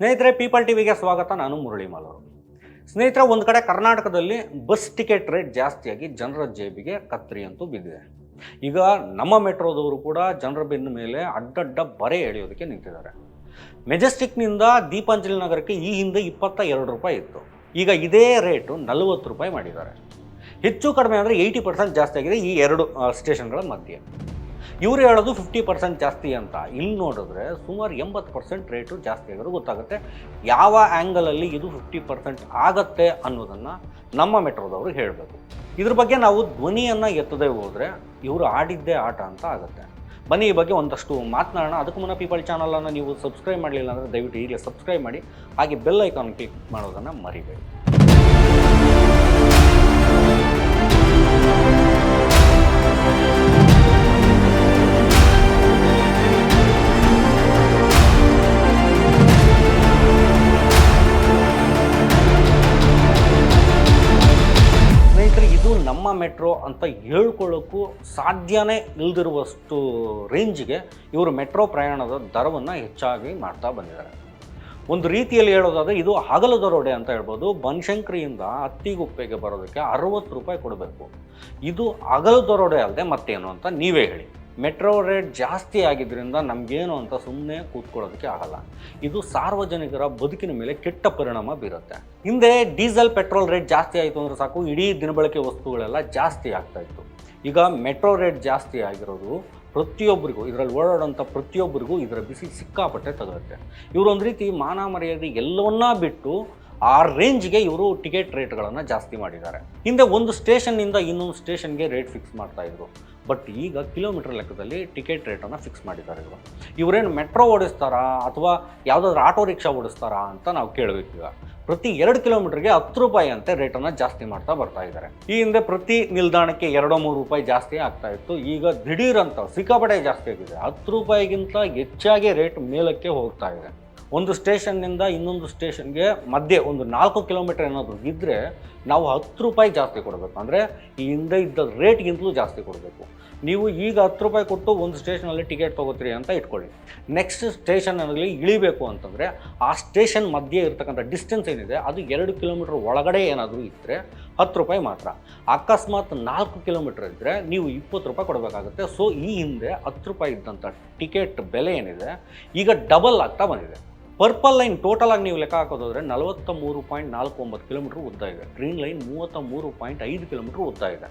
ಸ್ನೇಹಿತರೆ ಪೀಪಲ್ ಟಿವಿಗೆ ಸ್ವಾಗತ. ನಾನು ಮುರಳಿ ಮಾಲವರು ಸ್ನೇಹಿತರೆ, ಒಂದು ಕಡೆ ಕರ್ನಾಟಕದಲ್ಲಿ ಬಸ್ ಟಿಕೆಟ್ ರೇಟ್ ಜಾಸ್ತಿಯಾಗಿ ಜನರ ಜೇಬಿಗೆ ಕತ್ತರಿ ಅಂತೂ ಬಿದ್ದಿದೆ. ಈಗ ನಮ್ಮ ಮೆಟ್ರೋದವರು ಕೂಡ ಜನರ ಬೆನ್ನ ಮೇಲೆ ಅಡ್ಡಡ್ಡ ಬರೆ ಎಳೆಯೋದಕ್ಕೆ ನಿಂತಿದ್ದಾರೆ. ಮೆಜೆಸ್ಟಿಕ್ನಿಂದ ದೀಪಾಂಜಲಿ ನಗರಕ್ಕೆ ಈ ಹಿಂದೆ ಇಪ್ಪತ್ತ ಎರಡು ರೂಪಾಯಿ ಇತ್ತು. ಈಗ ಇದೇ ರೇಟು ನಲವತ್ತು ರೂಪಾಯಿ ಮಾಡಿದ್ದಾರೆ. ಹೆಚ್ಚು ಕಡಿಮೆ ಅಂದರೆ ಏಯ್ಟಿ ಪರ್ಸೆಂಟ್ ಜಾಸ್ತಿ ಆಗಿದೆ ಈ ಎರಡು ಸ್ಟೇಷನ್ಗಳ ಮಧ್ಯೆ. ಇವರು ಹೇಳೋದು ಫಿಫ್ಟಿ ಪರ್ಸೆಂಟ್ ಜಾಸ್ತಿ ಅಂತ. ಇಲ್ಲಿ ನೋಡಿದ್ರೆ ಸುಮಾರು ಎಂಬತ್ತು ಪರ್ಸೆಂಟ್ ರೇಟು ಜಾಸ್ತಿ ಆಗಿರೋದು ಗೊತ್ತಾಗುತ್ತೆ. ಯಾವ ಆ್ಯಂಗಲಲ್ಲಿ ಇದು ಫಿಫ್ಟಿ ಪರ್ಸೆಂಟ್ ಆಗತ್ತೆ ಅನ್ನೋದನ್ನು ನಮ್ಮ ಮೆಟ್ರೋದವರು ಹೇಳಬೇಕು. ಇದ್ರ ಬಗ್ಗೆ ನಾವು ಧ್ವನಿಯನ್ನು ಎತ್ತದೇ ಹೋದರೆ ಇವರು ಆಡಿದ್ದೇ ಆಟ ಅಂತ ಆಗುತ್ತೆ. ಬನ್ನಿ, ಈ ಬಗ್ಗೆ ಒಂದಷ್ಟು ಮಾತನಾಡೋಣ. ಅದಕ್ಕೂ ಮುನ್ನ ಪೀಪಲ್ ಚಾನಲನ್ನು ನೀವು ಸಬ್ಸ್ಕ್ರೈಬ್ ಮಾಡಲಿಲ್ಲ ಅಂದರೆ ದಯವಿಟ್ಟು ಈಗಲೇ ಸಬ್ಸ್ಕ್ರೈಬ್ ಮಾಡಿ. ಹಾಗೆ ಬೆಲ್ ಐಕಾನ್ ಕ್ಲಿಕ್ ಮಾಡೋದನ್ನು ಮರಿಬೇಡಿ. ಅಂತ ಹೇಳ್ಕೊಳ್ಳೋಕ್ಕೂ ಸಾಧ್ಯನೇ ಇಲ್ದಿರುವಷ್ಟು ರೇಂಜ್ಗೆ ಇವರು ಮೆಟ್ರೋ ಪ್ರಯಾಣದ ದರವನ್ನು ಹೆಚ್ಚಾಗಿ ಮಾಡ್ತಾ ಬಂದಿದ್ದಾರೆ. ಒಂದು ರೀತಿಯಲ್ಲಿ ಹೇಳೋದಾದರೆ ಇದು ಹಗಲು ದರೋಡೆ ಅಂತ ಹೇಳ್ಬೋದು. ಬನಶಂಕರಿಯಿಂದ ಅತ್ತಿಗುಪ್ಪೆಗೆ ಬರೋದಕ್ಕೆ ಅರವತ್ತು ರೂಪಾಯಿ ಕೊಡಬೇಕು. ಇದು ಹಗಲು ದರೋಡೆ ಅಲ್ಲದೆ ಮತ್ತೇನು ಅಂತ ನೀವೇ ಹೇಳಿ. ಮೆಟ್ರೋ ರೇಟ್ ಜಾಸ್ತಿ ಆಗಿದ್ದರಿಂದ ನಮಗೇನು ಅಂತ ಸುಮ್ಮನೆ ಕೂತ್ಕೊಳ್ಳೋದಕ್ಕೆ ಆಗಲ್ಲ. ಇದು ಸಾರ್ವಜನಿಕರ ಬದುಕಿನ ಮೇಲೆ ಕೆಟ್ಟ ಪರಿಣಾಮ ಬೀರುತ್ತೆ. ಹಿಂದೆ ಡೀಸೆಲ್, ಪೆಟ್ರೋಲ್ ರೇಟ್ ಜಾಸ್ತಿ ಆಯಿತು ಅಂದರೆ ಸಾಕು, ಇಡೀ ದಿನಬಳಕೆ ವಸ್ತುಗಳೆಲ್ಲ ಜಾಸ್ತಿ ಆಗ್ತಾ ಇತ್ತು. ಈಗ ಮೆಟ್ರೋ ರೇಟ್ ಜಾಸ್ತಿ ಆಗಿರೋದು ಪ್ರತಿಯೊಬ್ಬರಿಗೂ, ಇದರಲ್ಲಿ ಓಡಾಡೋಂಥ ಪ್ರತಿಯೊಬ್ಬರಿಗೂ ಇದರ ಬಿಸಿ ಸಿಕ್ಕಾಪಟ್ಟೆ ತಗುತ್ತೆ ಇವರೊಂದು ರೀತಿ ಮಾನ ಮರ್ಯಾದೆ ಎಲ್ಲವನ್ನ ಬಿಟ್ಟು ಆ ರೇಂಜ್ಗೆ ಇವರು ಟಿಕೆಟ್ ರೇಟ್ಗಳನ್ನು ಜಾಸ್ತಿ ಮಾಡಿದ್ದಾರೆ. ಹಿಂದೆ ಒಂದು ಸ್ಟೇಷನ್ನಿಂದ ಇನ್ನೊಂದು ಸ್ಟೇಷನ್ಗೆ ರೇಟ್ ಫಿಕ್ಸ್ ಮಾಡ್ತಾ ಇದ್ರು. ಬಟ್ ಈಗ ಕಿಲೋಮೀಟರ್ ಲೆಕ್ಕದಲ್ಲಿ ಟಿಕೆಟ್ ರೇಟನ್ನು ಫಿಕ್ಸ್ ಮಾಡಿದ್ದಾರೆ ಇವರು. ಇವರೇನು ಮೆಟ್ರೋ ಓಡಿಸ್ತಾರಾ ಅಥವಾ ಯಾವುದಾದ್ರೂ ಆಟೋ ರಿಕ್ಷಾ ಓಡಿಸ್ತಾರಾ ಅಂತ ನಾವು ಕೇಳಬೇಕು ಈಗ. ಪ್ರತಿ ಎರಡು ಕಿಲೋಮೀಟರ್ಗೆ ಹತ್ತು ರೂಪಾಯಿ ಅಂತೆ ರೇಟನ್ನು ಜಾಸ್ತಿ ಮಾಡ್ತಾ ಬರ್ತಾ ಇದ್ದಾರೆ. ಈ ಹಿಂದೆ ಪ್ರತಿ ನಿಲ್ದಾಣಕ್ಕೆ ಎರಡೋ ಮೂರು ರೂಪಾಯಿ ಜಾಸ್ತಿ ಆಗ್ತಾ ಇತ್ತು. ಈಗ ದಿಢೀರ್ ಅಂತ ಸಿಕ್ಕಾಪಟ್ಟೆ ಜಾಸ್ತಿ ಆಗಿದೆ. ಹತ್ತು ರೂಪಾಯಿಗಿಂತ ಹೆಚ್ಚಾಗಿ ರೇಟ್ ಮೇಲಕ್ಕೆ ಹೋಗ್ತಾ ಇದೆ. ಒಂದು ಸ್ಟೇಷನ್ನಿಂದ ಇನ್ನೊಂದು ಸ್ಟೇಷನ್ಗೆ ಮಧ್ಯೆ ಒಂದು ನಾಲ್ಕು ಕಿಲೋಮೀಟರ್ ಏನಾದರೂ ಇದ್ದರೆ ನಾವು ಹತ್ತು ರೂಪಾಯಿ ಜಾಸ್ತಿ ಕೊಡಬೇಕು. ಅಂದರೆ ಈ ಹಿಂದೆ ಇದ್ದ ರೇಟ್ಗಿಂತಲೂ ಜಾಸ್ತಿ ಕೊಡಬೇಕು. ನೀವು ಈಗ ಹತ್ತು ರೂಪಾಯಿ ಕೊಟ್ಟು ಒಂದು ಸ್ಟೇಷನಲ್ಲಿ ಟಿಕೆಟ್ ತೊಗೋತೀರಿ ಅಂತ ಇಟ್ಕೊಳ್ಳಿ. ನೆಕ್ಸ್ಟ್ ಸ್ಟೇಷನ್ನಲ್ಲಿ ಇಳಿಬೇಕು ಅಂತಂದರೆ ಆ ಸ್ಟೇಷನ್ ಮಧ್ಯೆ ಇರ್ತಕ್ಕಂಥ ಡಿಸ್ಟೆನ್ಸ್ ಏನಿದೆ, ಅದು ಎರಡು ಕಿಲೋಮೀಟರ್ ಒಳಗಡೆ ಏನಾದರೂ ಇದ್ದರೆ ಹತ್ತು ರೂಪಾಯಿ ಮಾತ್ರ. ಅಕಸ್ಮಾತ್ ನಾಲ್ಕು ಕಿಲೋಮೀಟರ್ ಇದ್ದರೆ ನೀವು ಇಪ್ಪತ್ತು ರೂಪಾಯಿ ಕೊಡಬೇಕಾಗುತ್ತೆ. ಸೊ ಈ ಹಿಂದೆ ಹತ್ತು ರೂಪಾಯಿ ಇದ್ದಂಥ ಟಿಕೆಟ್ ಬೆಲೆ ಏನಿದೆ, ಈಗ ಡಬಲ್ ಆಗ್ತಾ ಬಂದಿದೆ. ಪರ್ಪಲ್ ಲೈನ್ ಟೋಟಲ್ ಆಗಿ ನೀವು ಲೆಕ್ಕ ಹಾಕೋದಾದ್ರೆ ನಲವತ್ತ ಮೂರು ಪಾಯಿಂಟ್ ನಾಲ್ಕು ಒಂಬತ್ತು ಕಿಲೋಮೀಟರ್ ಉದ್ದ ಇದೆ. ಗ್ರೀನ್ ಲೈನ್ ಮೂವತ್ತ ಮೂರು ಪಾಯಿಂಟ್ ಐದು ಕಿಲೋಮೀಟರ್ ಉದ್ದ ಇದೆ.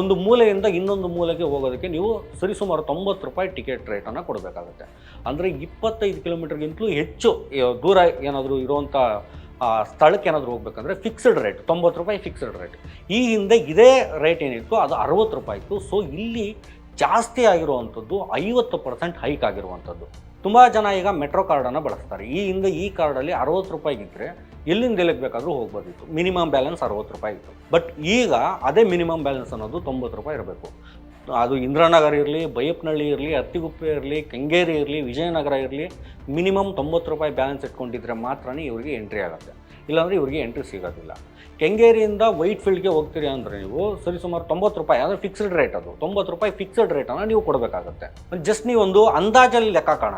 ಒಂದು ಮೂಲೆಯಿಂದ ಇನ್ನೊಂದು ಮೂಲೆಗೆ ಹೋಗೋದಕ್ಕೆ ನೀವು ಸರಿಸುಮಾರು ತೊಂಬತ್ತು ರೂಪಾಯಿ ಟಿಕೆಟ್ ರೇಟನ್ನು ಕೊಡಬೇಕಾಗುತ್ತೆ. ಅಂದರೆ ಇಪ್ಪತ್ತೈದು ಕಿಲೋಮೀಟರ್ಗಿಂತಲೂ ಹೆಚ್ಚು ದೂರ ಏನಾದರೂ ಇರುವಂಥ ಸ್ಥಳಕ್ಕೆ ಏನಾದರೂ ಹೋಗ್ಬೇಕಂದ್ರೆ ಫಿಕ್ಸ್ಡ್ ರೇಟ್ ತೊಂಬತ್ತು ರೂಪಾಯಿ ಫಿಕ್ಸ್ಡ್ ರೇಟ್ ಈ ಹಿಂದೆ ಇದೇ ರೇಟ್ ಏನಿತ್ತು ಅದು ಅರವತ್ತು ರೂಪಾಯಿ ಇತ್ತು. ಸೊ ಇಲ್ಲಿ ಜಾಸ್ತಿ ಆಗಿರುವಂಥದ್ದು ಐವತ್ತು ಪರ್ಸೆಂಟ್ ಹೈಕ್ ಆಗಿರುವಂಥದ್ದು. ತುಂಬ ಜನ ಈಗ ಮೆಟ್ರೋ ಕಾರ್ಡನ್ನು ಬಳಸ್ತಾರೆ. ಈ ಹಿಂದೆ ಈ ಕಾರ್ಡಲ್ಲಿ ಅರವತ್ತು ರೂಪಾಯಿಗಿದ್ದರೆ ಎಲ್ಲಿಂದ ಎಲ್ಲಿಗೆ ಬೇಕಾದರೂ ಹೋಗ್ಬೋದಿತ್ತು. ಮಿನಿಮಮ್ ಬ್ಯಾಲೆನ್ಸ್ ಅರವತ್ತು ರೂಪಾಯಿ ಇತ್ತು. ಬಟ್ ಈಗ ಅದೇ ಮಿನಿಮಮ್ ಬ್ಯಾಲೆನ್ಸ್ ಅನ್ನೋದು ತೊಂಬತ್ತು ರೂಪಾಯಿ ಇರಬೇಕು. ಅದು ಇಂದ್ರಾನಗರ ಇರಲಿ, ಬೈಯಪ್ಪನಹಳ್ಳಿ ಇರಲಿ, ಅತ್ತಿಗುಪ್ಪೆ ಇರಲಿ, ಕೆಂಗೇರಿ ಇರಲಿ, ವಿಜಯನಗರ ಇರಲಿ ಮಿನಿಮಮ್ ತೊಂಬತ್ತು ರೂಪಾಯಿ ಬ್ಯಾಲೆನ್ಸ್ ಇಟ್ಕೊಂಡಿದ್ರೆ ಮಾತ್ರನೇ ಇವರಿಗೆ ಎಂಟ್ರಿ ಆಗುತ್ತೆ. ಇಲ್ಲಾಂದರೆ ಇವರಿಗೆ ಎಂಟ್ರಿ ಸಿಗೋದಿಲ್ಲ. ಕೆಂಗೇರಿಯಿಂದ ವೈಟ್ ಫೀಲ್ಡ್ಗೆ ಹೋಗ್ತೀರಿ ಅಂದರೆ ನೀವು ಸರಿಸುಮಾರು ತೊಂಬತ್ತು ರೂಪಾಯಿ ಅಂದರೆ ಫಿಕ್ಸ್ಡ್ ರೇಟ್ ಅದು. ತೊಂಬತ್ತು ರೂಪಾಯಿ ಫಿಕ್ಸ್ಡ್ ರೇಟನ್ನು ನೀವು ಕೊಡಬೇಕಾಗುತ್ತೆ. ಜಸ್ಟ್ ನೀವೊಂದು ಅಂದಾಜಲ್ಲಿ ಲೆಕ್ಕ ಕಾಣ.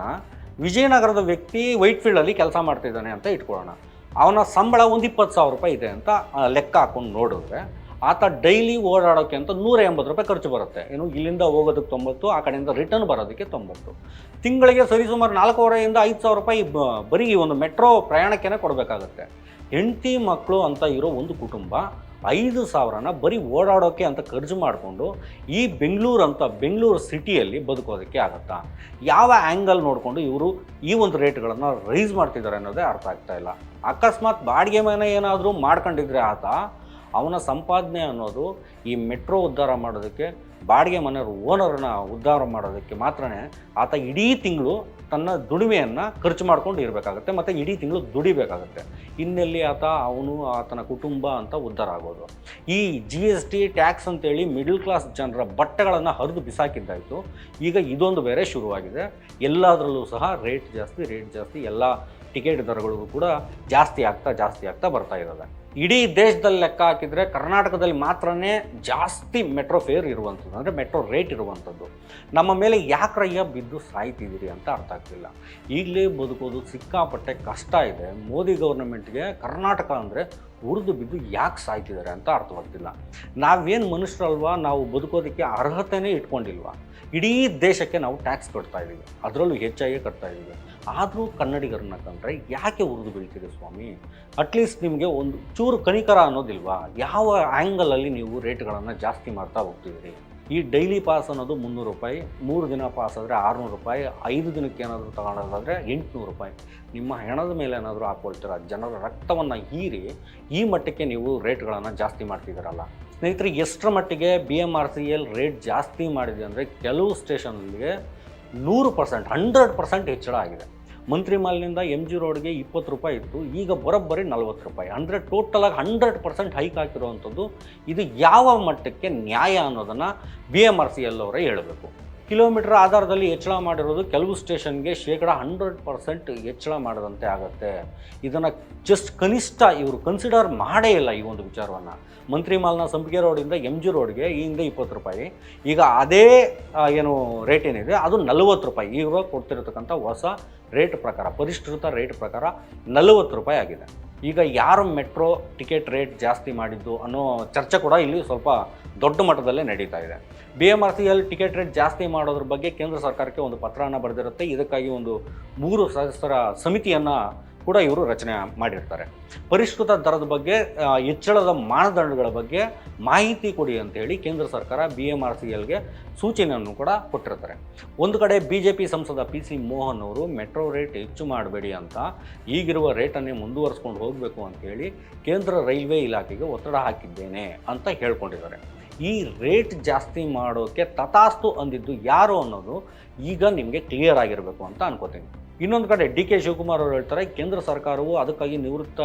ವಿಜಯನಗರದ ವ್ಯಕ್ತಿ ವೈಟ್ ಫೀಲ್ಡಲ್ಲಿ ಕೆಲಸ ಮಾಡ್ತಿದ್ದಾನೆ ಅಂತ ಇಟ್ಕೊಳ್ಳೋಣ. ಅವನ ಸಂಬಳ ಒಂದು ಇಪ್ಪತ್ತು ಸಾವಿರ ರೂಪಾಯಿ ಇದೆ ಅಂತ ಲೆಕ್ಕ ಹಾಕೊಂಡು ನೋಡಿದ್ರೆ ಆತ ಡೈಲಿ ಓಡಾಡೋಕ್ಕೆ ಅಂತ ನೂರ ಎಂಬತ್ತು ರೂಪಾಯಿ ಖರ್ಚು ಬರುತ್ತೆ. ಏನು, ಇಲ್ಲಿಂದ ಹೋಗೋದಕ್ಕೆ ತೊಂಬತ್ತು, ಆ ಕಡೆಯಿಂದ ರಿಟರ್ನ್ ಬರೋದಕ್ಕೆ ತೊಂಬತ್ತು. ತಿಂಗಳಿಗೆ ಸರಿಸುಮಾರು ನಾಲ್ಕೂವರೆಯಿಂದ ಐದು ಸಾವಿರ ರೂಪಾಯಿ ಬರೀ ಒಂದು ಮೆಟ್ರೋ ಪ್ರಯಾಣಕ್ಕೇ ಕೊಡಬೇಕಾಗತ್ತೆ. ಹೆಂಡತಿ ಮಕ್ಕಳು ಅಂತ ಇರೋ ಒಂದು ಕುಟುಂಬ ಐದು ಸಾವಿರನ ಬರೀ ಓಡಾಡೋಕ್ಕೆ ಅಂತ ಖರ್ಚು ಮಾಡಿಕೊಂಡು ಈ ಬೆಂಗಳೂರು ಅಂತ ಬೆಂಗಳೂರು ಸಿಟಿಯಲ್ಲಿ ಬದುಕೋದಕ್ಕೆ ಆಗುತ್ತಾ? ಯಾವ ಆ್ಯಂಗಲ್ ನೋಡಿಕೊಂಡು ಇವರು ಈ ಒಂದು ರೇಟ್ಗಳನ್ನು ರೈಸ್ ಮಾಡ್ತಿದ್ದಾರೆ ಅನ್ನೋದೇ ಅರ್ಥ ಆಗ್ತಾ ಇಲ್ಲ. ಅಕಸ್ಮಾತ್ ಬಾಡಿಗೆ ಮನೆ ಏನಾದರೂ ಮಾಡ್ಕೊಂಡಿದ್ರೆ ಆತ, ಅವನ ಸಂಪಾದನೆ ಅನ್ನೋದು ಈ ಮೆಟ್ರೋ ಉದ್ಧಾರ ಮಾಡೋದಕ್ಕೆ ಬಾಡಿಗೆ ಮನೆಯವರು ಓನರನ್ನ ಉದ್ಧಾರ ಮಾಡೋದಕ್ಕೆ ಮಾತ್ರನೇ ಆತ ಇಡೀ ತಿಂಗಳು ತನ್ನ ದುಡಿಮೆಯನ್ನು ಖರ್ಚು ಮಾಡ್ಕೊಂಡು ಇರಬೇಕಾಗತ್ತೆ ಮತ್ತು ಇಡೀ ತಿಂಗಳು ದುಡಿಬೇಕಾಗುತ್ತೆ. ಇನ್ನೆಲ್ಲಿ ಆತ, ಅವನು, ಆತನ ಕುಟುಂಬ ಅಂತ ಉದ್ಧಾರ ಆಗೋದು. ಈ ಜಿ ಎಸ್ ಟಿ ಟ್ಯಾಕ್ಸ್ ಅಂತೇಳಿ ಮಿಡಲ್ ಕ್ಲಾಸ್ ಜನರ ಬಟ್ಟೆಗಳನ್ನು ಹರಿದು ಬಿಸಾಕಿದ್ದಾಯಿತು. ಈಗ ಇದೊಂದು ಬೇರೆ ಶುರುವಾಗಿದೆ. ಎಲ್ಲದರಲ್ಲೂ ಸಹ ರೇಟ್ ಜಾಸ್ತಿ ರೇಟ್ ಜಾಸ್ತಿ, ಎಲ್ಲ ಟಿಕೆಟ್ ದರಗಳಿಗೂ ಕೂಡ ಜಾಸ್ತಿ ಆಗ್ತಾ ಜಾಸ್ತಿ ಆಗ್ತಾ ಬರ್ತಾ ಇದ್ದಾವೆ ಇಡೀ ದೇಶದಲ್ಲಿ ಲೆಕ್ಕ ಹಾಕಿದರೆ ಕರ್ನಾಟಕದಲ್ಲಿ ಮಾತ್ರನೇ ಜಾಸ್ತಿ ಮೆಟ್ರೋ ಫೇರ್ ಇರುವಂಥದ್ದು, ಅಂದರೆ ಮೆಟ್ರೋ ರೇಟ್ ಇರುವಂಥದ್ದು. ನಮ್ಮ ಮೇಲೆ ಯಾಕ್ರಯ್ಯ ಬಿದ್ದು ಸಾಯ್ತಿದ್ದೀರಿ ಅಂತ ಅರ್ಥ ಆಗ್ತಿಲ್ಲ. ಈಗಲೇ ಬದುಕೋದು ಸಿಕ್ಕಾಪಟ್ಟೆ ಕಷ್ಟ ಇದೆ. ಮೋದಿ ಗೌರ್ಮೆಂಟ್ಗೆ ಕರ್ನಾಟಕ ಅಂದರೆ ಉರಿದು ಬಿದ್ದು ಯಾಕೆ ಸಾಯ್ತಿದ್ದಾರೆ ಅಂತ ಅರ್ಥವಾಗ್ತಿಲ್ಲ. ನಾವೇನು ಮನುಷ್ಯರಲ್ವಾ, ನಾವು ಬದುಕೋದಕ್ಕೆ ಅರ್ಹತೆನೇ ಇಟ್ಕೊಂಡಿಲ್ವಾ? ಇಡೀ ದೇಶಕ್ಕೆ ನಾವು ಟ್ಯಾಕ್ಸ್ ಕಟ್ತಾ ಇದ್ದೀವಿ. ಅದರಲ್ಲೂ ಹೆಚ್ಚಾಗಿ ಕಟ್ತಾ ಇದ್ದೀವಿ. ಆದರೂ ಕನ್ನಡಿಗರನ್ನ ಕಂಡ್ರೆ ಯಾಕೆ ಉರಿದು ಬೀಳ್ತೀರಿ ಸ್ವಾಮಿ? ಅಟ್ಲೀಸ್ಟ್ ನಿಮಗೆ ಒಂದು ಚೂರು ಕನಿಕರ ಅನ್ನೋದಿಲ್ವಾ? ಯಾವ ಆ್ಯಂಗಲಲ್ಲಿ ನೀವು ರೇಟ್ಗಳನ್ನು ಜಾಸ್ತಿ ಮಾಡ್ತಾ ಹೋಗ್ತಿದ್ದೀರಿ? ಈ ಡೈಲಿ ಪಾಸ್ ಅನ್ನೋದು ಮುನ್ನೂರು ರೂಪಾಯಿ, ಮೂರು ದಿನ ಪಾಸ್ ಆದರೆ ಆರುನೂರು ರೂಪಾಯಿ, ಐದು ದಿನಕ್ಕೆ ಏನಾದರೂ ತಗೊಳ್ಳೋದಾದರೆ ಎಂಟುನೂರು ರೂಪಾಯಿ. ನಿಮ್ಮ ಹೆಣದ ಮೇಲೆ ಏನಾದರೂ ಹಾಕ್ಕೊಳ್ತೀರ ಜನರ ರಕ್ತವನ್ನು ಹೀರಿ ಈ ಮಟ್ಟಕ್ಕೆ ನೀವು ರೇಟ್ಗಳನ್ನು ಜಾಸ್ತಿ ಮಾಡ್ತಿದ್ದೀರಲ್ಲ. ಸ್ನೇಹಿತರೆ, ಎಷ್ಟರ ಮಟ್ಟಿಗೆ B M R C L rate ಜಾಸ್ತಿ ಮಾಡಿದೆ ಅಂದರೆ ಕೆಲವು ಸ್ಟೇಷನ್ಗೆ ನೂರು ಪರ್ಸೆಂಟ್ ಹಂಡ್ರೆಡ್ ಪರ್ಸೆಂಟ್ ಹೆಚ್ಚಳ ಆಗಿದೆ. ಮಂತ್ರಿ ಮಾಲ್ನಿಂದ ಎಂ ಜಿ ರೋಡ್ಗೆ ಇಪ್ಪತ್ತು ರೂಪಾಯಿ ಇತ್ತು. ಈಗ ಬರೋಬ್ಬರಿ ನಲ್ವತ್ತು ರೂಪಾಯಿ. ಅಂದರೆ ಟೋಟಲಾಗಿ ಹಂಡ್ರೆಡ್ ಪರ್ಸೆಂಟ್ ಹೈಕ್ ಹಾಕಿರುವಂಥದ್ದು. ಇದು ಯಾವ ಮಟ್ಟಕ್ಕೆ ನ್ಯಾಯ ಅನ್ನೋದನ್ನು B M R C L ಅವರೇ ಹೇಳಬೇಕು. ಕಿಲೋಮೀಟರ್ ಆಧಾರದಲ್ಲಿ ಹೆಚ್ಚಳ ಮಾಡಿರೋದು ಕೆಲವು ಸ್ಟೇಷನ್ಗೆ ಶೇಕಡ ಹಂಡ್ರೆಡ್ ಪರ್ಸೆಂಟ್ ಹೆಚ್ಚಳ ಮಾಡಿದಂತೆ ಆಗುತ್ತೆ. ಇದನ್ನು ಜಸ್ಟ್ ಕನಿಷ್ಠ ಇವರು ಕನ್ಸಿಡರ್ ಮಾಡೇ ಇಲ್ಲ ಈ ಒಂದು ವಿಚಾರವನ್ನು. ಮಂತ್ರಿ ಮಾಲ್ನ ಸಂಪಿಗೆ ರೋಡಿಂದ ಎಂ ಜಿ ರೋಡ್ಗೆ ಈ ಹಿಂದೆ ಇಪ್ಪತ್ತು ರೂಪಾಯಿ, ಈಗ ಅದೇ ಏನು ರೇಟ್ ಏನಿದೆ, ಅದು ನಲವತ್ತು ರೂಪಾಯಿ. ಈಗ ಕೊಡ್ತಿರತಕ್ಕಂಥ ಹೊಸ ರೇಟ್ ಪ್ರಕಾರ, ಪರಿಷ್ಕೃತ ರೇಟ್ ಪ್ರಕಾರ ನಲವತ್ತು ರೂಪಾಯಿ ಆಗಿದೆ. ಈಗ ಯಾರು ಮೆಟ್ರೋ ಟಿಕೆಟ್ ರೇಟ್ ಜಾಸ್ತಿ ಮಾಡಿದ್ದು ಅನ್ನೋ ಚರ್ಚೆ ಕೂಡ ಇಲ್ಲಿ ಸ್ವಲ್ಪ ದೊಡ್ಡ ಮಟ್ಟದಲ್ಲೇ ನಡೀತಾ ಇದೆ. ಬಿ ಎಂ ಆರ್ ಸಿಯಲ್ಲಿ ಟಿಕೆಟ್ ರೇಟ್ ಜಾಸ್ತಿ ಮಾಡೋದ್ರ ಬಗ್ಗೆ ಕೇಂದ್ರ ಸರ್ಕಾರಕ್ಕೆ ಒಂದು ಪತ್ರವನ್ನು ಬರೆದಿರುತ್ತೆ. ಇದಕ್ಕಾಗಿ ಒಂದು ಮೂರು ಸದಸ್ಯರ ಸಮಿತಿಯನ್ನು ಕೂಡ ಇವರು ರಚನೆ ಮಾಡಿರ್ತಾರೆ. ಪರಿಷ್ಕೃತ ದರದ ಬಗ್ಗೆ ಹೆಚ್ಚಳದ ಮಾನದಂಡಗಳ ಬಗ್ಗೆ ಮಾಹಿತಿ ಕೊಡಿ ಅಂತ ಹೇಳಿ ಕೇಂದ್ರ ಸರ್ಕಾರ ಬಿ ಎಂ ಆರ್ ಸಿ ಎಲ್ಗೆ ಸೂಚನೆಯನ್ನು ಕೂಡ ಕೊಟ್ಟಿರ್ತಾರೆ. ಒಂದು ಕಡೆ ಬಿ ಜೆ ಪಿ ಸಂಸದ ಪಿ ಸಿ ಮೋಹನ್ ಅವರು ಮೆಟ್ರೋ ರೇಟ್ ಹೆಚ್ಚು ಮಾಡಬೇಡಿ ಅಂತ ಈಗಿರುವ ರೇಟನ್ನೇ ಮುಂದುವರಿಸ್ಕೊಂಡು ಹೋಗಬೇಕು ಅಂತೇಳಿ ಕೇಂದ್ರ ರೈಲ್ವೆ ಇಲಾಖೆಗೆ ಒತ್ತಡ ಹಾಕಿದ್ದೇನೆ ಅಂತ ಹೇಳ್ಕೊಂಡಿದ್ದಾರೆ. ಈ ರೇಟ್ ಜಾಸ್ತಿ ಮಾಡೋಕ್ಕೆ ತಥಾಸ್ತು ಅಂದಿದ್ದು ಯಾರು ಅನ್ನೋದು ಈಗ ನಿಮಗೆ ಕ್ಲಿಯರ್ ಆಗಿರಬೇಕು ಅಂತ ಅನ್ಕೋತೀನಿ. ಇನ್ನೊಂದು ಕಡೆ ಡಿ ಕೆ ಶಿವಕುಮಾರ್ ಅವರು ಹೇಳ್ತಾರೆ, ಕೇಂದ್ರ ಸರ್ಕಾರವು ಅದಕ್ಕಾಗಿ ನಿವೃತ್ತ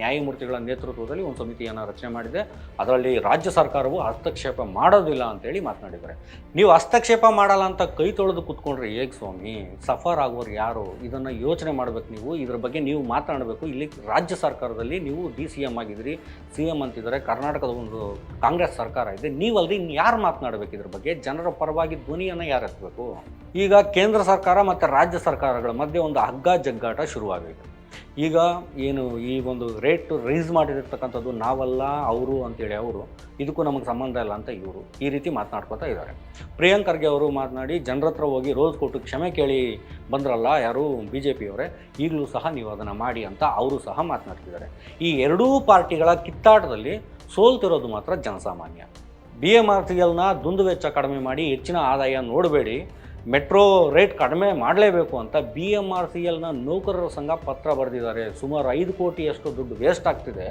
ನ್ಯಾಯಮೂರ್ತಿಗಳ ನೇತೃತ್ವದಲ್ಲಿ ಒಂದು ಸಮಿತಿಯನ್ನು ರಚನೆ ಮಾಡಿದೆ. ಅದರಲ್ಲಿ ರಾಜ್ಯ ಸರ್ಕಾರವು ಹಸ್ತಕ್ಷೇಪ ಮಾಡೋದಿಲ್ಲ ಅಂತೇಳಿ ಮಾತನಾಡಿದ್ದಾರೆ. ನೀವು ಹಸ್ತಕ್ಷೇಪ ಮಾಡಲ್ಲ ಅಂತ ಕೈ ತೊಳೆದು ಕೂತ್ಕೊಂಡ್ರೆ ಹೇಗೆ ಸ್ವಾಮಿ? ಸಫರ್ ಆಗೋರು ಯಾರು? ಇದನ್ನು ಯೋಚನೆ ಮಾಡಬೇಕು ನೀವು. ಇದರ ಬಗ್ಗೆ ನೀವು ಮಾತನಾಡಬೇಕು. ಇಲ್ಲಿ ರಾಜ್ಯ ಸರ್ಕಾರದಲ್ಲಿ ನೀವು ಡಿ ಸಿ ಎಂ ಆಗಿದ್ದೀರಿ, ಸಿ ಎಂ ಅಂತಿದ್ದಾರೆ, ಕರ್ನಾಟಕದ ಒಂದು ಕಾಂಗ್ರೆಸ್ ಸರ್ಕಾರ ಇದೆ. ನೀವಲ್ರಿ ಇನ್ನು ಯಾರು ಮಾತನಾಡಬೇಕು ಇದ್ರ ಬಗ್ಗೆ? ಜನರ ಪರವಾಗಿ ಧ್ವನಿಯನ್ನು ಯಾರು ಎತ್ತಬೇಕು? ಈಗ ಕೇಂದ್ರ ಸರ್ಕಾರ ಮತ್ತು ರಾಜ್ಯ ಸರ್ಕಾರಗಳ ಮಧ್ಯೆ ಒಂದು ಹಗ್ಗ ಜಗ್ಗಾಟ ಶುರುವಾಗಿದೆ ಈಗ ಏನು ಈ ಒಂದು ರೇಟ್ ರೈಸ್ ಮಾಡಿರ್ತಕ್ಕಂಥದ್ದು ನಾವಲ್ಲ, ಅವರು ಅಂತೇಳಿ ಅವರು, ಇದಕ್ಕೂ ನಮಗೆ ಸಂಬಂಧ ಇಲ್ಲ ಅಂತ ಇವರು ಈ ರೀತಿ ಮಾತನಾಡ್ಕೊತಾ ಇದ್ದಾರೆ. ಪ್ರಿಯಾಂಕರ್ಗೆ ಅವರು ಮಾತನಾಡಿ, ಜನರ ಹತ್ರ ಹೋಗಿ ರೋಸ್ ಕೊಟ್ಟು ಕ್ಷಮೆ ಕೇಳಿ ಬಂದ್ರಲ್ಲ ಯಾರು ಬಿ ಜೆ ಪಿಯವರೇ ಈಗಲೂ ಸಹ ನೀವು ಅದನ್ನು ಮಾಡಿ ಅಂತ ಅವರು ಸಹ ಮಾತನಾಡ್ತಿದ್ದಾರೆ. ಈ ಎರಡೂ ಪಾರ್ಟಿಗಳ ಕಿತ್ತಾಟದಲ್ಲಿ ಸೋಲ್ತಿರೋದು ಮಾತ್ರ ಜನಸಾಮಾನ್ಯ. ಬಿ ಎಂ ಆರ್ ಸಿ ಎಲ್ನ ದುಂದು ವೆಚ್ಚ ಕಡಿಮೆ ಮಾಡಿ ಹೆಚ್ಚಿನ ಆದಾಯ ನೋಡಬೇಡಿ ಮೆಟ್ರೋ ರೇಟ್ ಕಡಿಮೆ ಮಾಡಲೇಬೇಕು ಅಂತ ಬಿ ಎಂ ಆರ್ ಸಿ ಎಲ್ನ ನೌಕರರ ಸಂಘ ಪತ್ರ ಬರೆದಿದ್ದಾರೆ. ಸುಮಾರು ಐದು ಕೋಟಿಯಷ್ಟು ದುಡ್ಡು ವೇಸ್ಟ್ ಆಗ್ತಿದೆ.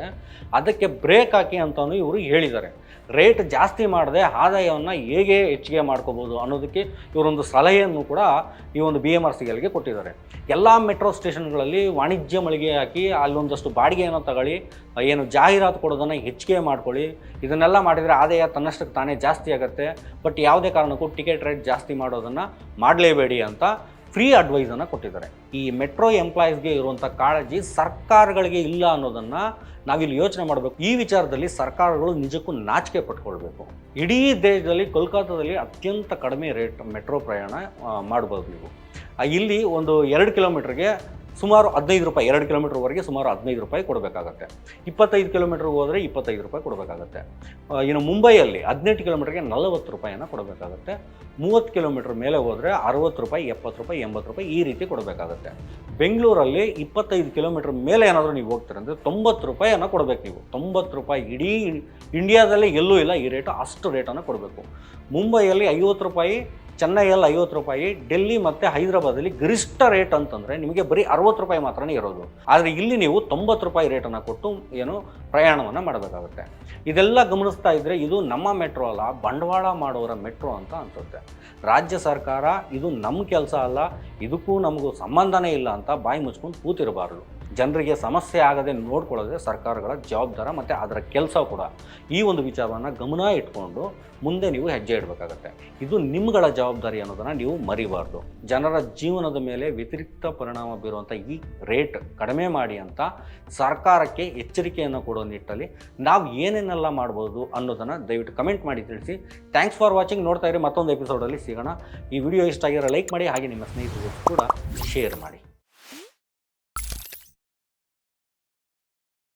ಅದಕ್ಕೆ ಬ್ರೇಕ್ ಹಾಕಿ ಅಂತಲೂ ಇವರು ಹೇಳಿದ್ದಾರೆ. ರೇಟ್ ಜಾಸ್ತಿ ಮಾಡದೆ ಆದಾಯವನ್ನು ಹೇಗೆ ಹೆಚ್ಚಿಗೆ ಮಾಡ್ಕೋಬೋದು ಅನ್ನೋದಕ್ಕೆ ಇವರೊಂದು ಸಲಹೆಯನ್ನು ಕೂಡ ಈ ಒಂದು ಬಿ ಎಂ ಆರ್ ಸಿ ಎಲ್ಗೆ ಕೊಟ್ಟಿದ್ದಾರೆ. ಎಲ್ಲ ಮೆಟ್ರೋ ಸ್ಟೇಷನ್ಗಳಲ್ಲಿ ವಾಣಿಜ್ಯ ಮಳಿಗೆ ಹಾಕಿ ಅಲ್ಲೊಂದಷ್ಟು ಬಾಡಿಗೆಯನ್ನು ತಗೊಳ್ಳಿ, ಏನು ಜಾಹೀರಾತು ಕೊಡೋದನ್ನು ಹೆಚ್ಚಿಗೆ ಮಾಡ್ಕೊಳ್ಳಿ. ಇದನ್ನೆಲ್ಲ ಮಾಡಿದರೆ ಆದಾಯ ತನ್ನಷ್ಟಕ್ಕೆ ತಾನೇ ಜಾಸ್ತಿ ಆಗುತ್ತೆ. ಬಟ್ ಯಾವುದೇ ಕಾರಣಕ್ಕೂ ಟಿಕೆಟ್ ರೇಟ್ ಜಾಸ್ತಿ ಮಾಡೋದನ್ನು ಮಾಡಲೇಬೇಡಿ ಅಂತ ಫ್ರೀ ಅಡ್ವೈಸನ್ನು ಕೊಟ್ಟಿದ್ದಾರೆ. ಈ ಮೆಟ್ರೋ ಎಂಪ್ಲಾಯೀಸ್ಗೆ ಇರುವಂಥ ಕಾಳಜಿ ಸರ್ಕಾರಗಳಿಗೆ ಇಲ್ಲ ಅನ್ನೋದನ್ನು ನಾವಿಲ್ಲಿ ಯೋಚನೆ ಮಾಡಬೇಕು. ಈ ವಿಚಾರದಲ್ಲಿ ಸರ್ಕಾರಗಳು ನಿಜಕ್ಕೂ ನಾಚಿಕೆ ಪಟ್ಕೊಳ್ಬೇಕು. ಇಡೀ ದೇಶದಲ್ಲಿ ಕೋಲ್ಕತ್ತಾದಲ್ಲಿ ಅತ್ಯಂತ ಕಡಿಮೆ ರೇಟ್ ಮೆಟ್ರೋ ಪ್ರಯಾಣ ಮಾಡ್ಬೋದು ನೀವು. ಇಲ್ಲಿ ಒಂದು ಎರಡು ಕಿಲೋಮೀಟ್ರಿಗೆ ಸುಮಾರು ಹದಿನೈದು ರೂಪಾಯಿ, ಎರಡು ಕಿಲೋಮೀಟ್ರ್ವರೆಗೆ ಸುಮಾರು ಹದಿನೈದು ರೂಪಾಯಿ ಕೊಡಬೇಕಾಗತ್ತೆ. ಇಪ್ಪತ್ತೈದು ಕಿಲೋಮೀಟ್ರ್ಗೆ ಹೋದರೆ ಇಪ್ಪತ್ತೈದು ರೂಪಾಯಿ ಕೊಡಬೇಕಾಗತ್ತೆ. ಇನ್ನು ಮುಂಬೈಯಲ್ಲಿ ಹದಿನೆಂಟು ಕಿಲೋಮೀಟ್ರಿಗೆ ನಲವತ್ತು ರೂಪಾಯಿಯನ್ನು ಕೊಡಬೇಕಾಗತ್ತೆ. ಮೂವತ್ತು ಕಿಲೋಮೀಟ್ರ್ ಮೇಲೆ ಹೋದರೆ ಅರವತ್ತು ರೂಪಾಯಿ, ಎಪ್ಪತ್ತು ರೂಪಾಯಿ, ಎಂಬತ್ತು ರೂಪಾಯಿ ಈ ರೀತಿ ಕೊಡಬೇಕಾಗತ್ತೆ. ಬೆಂಗಳೂರಲ್ಲಿ ಇಪ್ಪತ್ತೈದು ಕಿಲೋಮೀಟ್ರ್ ಮೇಲೆ ಏನಾದರೂ ನೀವು ಹೋಗ್ತೀರ ಅಂದರೆ ತೊಂಬತ್ತು ರೂಪಾಯಿಯನ್ನು ಕೊಡಬೇಕು ನೀವು. ತೊಂಬತ್ತು ರೂಪಾಯಿ ಇಡೀ ಇಂಡಿಯಾದಲ್ಲೇ ಎಲ್ಲೂ ಇಲ್ಲ, ಈ ರೇಟು ಅಷ್ಟು ರೇಟನ್ನು ಕೊಡಬೇಕು. ಮುಂಬೈಯಲ್ಲಿ ಐವತ್ತು ರೂಪಾಯಿ ಚೆನ್ನೈಯಲ್ಲಿ ಐವತ್ತು ರೂಪಾಯಿ, ಡೆಲ್ಲಿ ಮತ್ತು ಹೈದರಾಬಾದಲ್ಲಿ ಗರಿಷ್ಠ ರೇಟ್ ಅಂತಂದರೆ ನಿಮಗೆ ಬರೀ ಅರವತ್ತು ರೂಪಾಯಿ ಮಾತ್ರನೇ ಇರೋದು. ಆದರೆ ಇಲ್ಲಿ ನೀವು ತೊಂಬತ್ತು ರೂಪಾಯಿ ರೇಟನ್ನು ಕೊಟ್ಟು ಏನು ಪ್ರಯಾಣವನ್ನು ಮಾಡಬೇಕಾಗುತ್ತೆ. ಇದೆಲ್ಲ ಗಮನಿಸ್ತಾ ಇದ್ದರೆ ಇದು ನಮ್ಮ ಮೆಟ್ರೋ ಅಲ್ಲ, ಬಂಡವಾಳ ಮಾಡೋರ ಮೆಟ್ರೋ ಅಂತ ಅನ್ಸುತ್ತೆ. ರಾಜ್ಯ ಸರ್ಕಾರ ಇದು ನಮ್ಮ ಕೆಲಸ ಅಲ್ಲ, ಇದಕ್ಕೂ ನಮಗೂ ಸಂಬಂಧನೇ ಇಲ್ಲ ಅಂತ ಬಾಯಿ ಮುಚ್ಕೊಂಡು ಕೂತಿರಬಾರ್ದು. ಜನರಿಗೆ ಸಮಸ್ಯೆ ಆಗದೆ ನೋಡ್ಕೊಳ್ಳೋದೇ ಸರ್ಕಾರಗಳ ಜವಾಬ್ದಾರ ಮತ್ತು ಅದರ ಕೆಲಸ ಕೂಡ. ಈ ಒಂದು ವಿಚಾರವನ್ನು ಗಮನ ಇಟ್ಕೊಂಡು ಮುಂದೆ ನೀವು ಹೆಜ್ಜೆ ಇಡಬೇಕಾಗತ್ತೆ. ಇದು ನಿಮ್ಗಳ ಜವಾಬ್ದಾರಿ ಅನ್ನೋದನ್ನು ನೀವು ಮರಿಬಾರ್ದು. ಜನರ ಜೀವನದ ಮೇಲೆ ವ್ಯತಿರಿಕ್ತ ಪರಿಣಾಮ ಬೀರುವಂಥ ಈ ರೇಟ್ ಕಡಿಮೆ ಮಾಡಿ ಅಂತ ಸರ್ಕಾರಕ್ಕೆ ಎಚ್ಚರಿಕೆಯನ್ನು ಕೊಡೋ ನಿಟ್ಟಲ್ಲಿ ನಾವು ಏನೇನೆಲ್ಲ ಮಾಡ್ಬೋದು ಅನ್ನೋದನ್ನು ದಯವಿಟ್ಟು ಕಮೆಂಟ್ ಮಾಡಿ ತಿಳಿಸಿ. ಥ್ಯಾಂಕ್ಸ್ ಫಾರ್ ವಾಚಿಂಗ್ ನೋಡ್ತಾ ಇರಿ ಮತ್ತೊಂದು ಎಪಿಸೋಡಲ್ಲಿ ಸಿಗೋಣ. ಈ ವಿಡಿಯೋ ಇಷ್ಟ ಆಗಿರೋ ಲೈಕ್ ಮಾಡಿ, ಹಾಗೆ ನಿಮ್ಮ ಸ್ನೇಹಿತರಿಗೂ ಕೂಡ ಶೇರ್ ಮಾಡಿ.